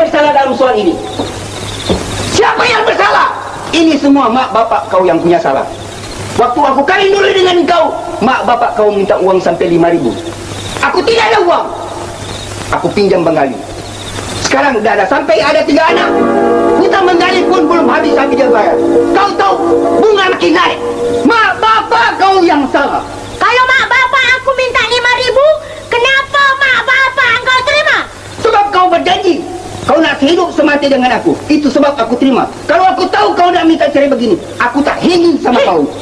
bersalah dalam soal ini? Siapa yang bersalah? Ini semua mak bapak kau yang punya salah. Waktu aku kawin dulu dengan kau, mak bapak kau minta uang sampai lima ribu. Aku tidak ada uang. Aku pinjam Bengali. Sekarang dah ada sampai ada tiga anak. Hutang Bengali pun belum habis habis dia bayar. Kau tahu bunga makin naik. Mak bapak kau yang salah. Kalau mak bapak aku minta lima ribu, kenapa mak bapak engkau terima? Sebab kau berjanji Kau nak hidup semati dengan aku. Itu sebab aku terima. Kalau aku tahu kau nak minta cerai begini Aku tak ingin sama kau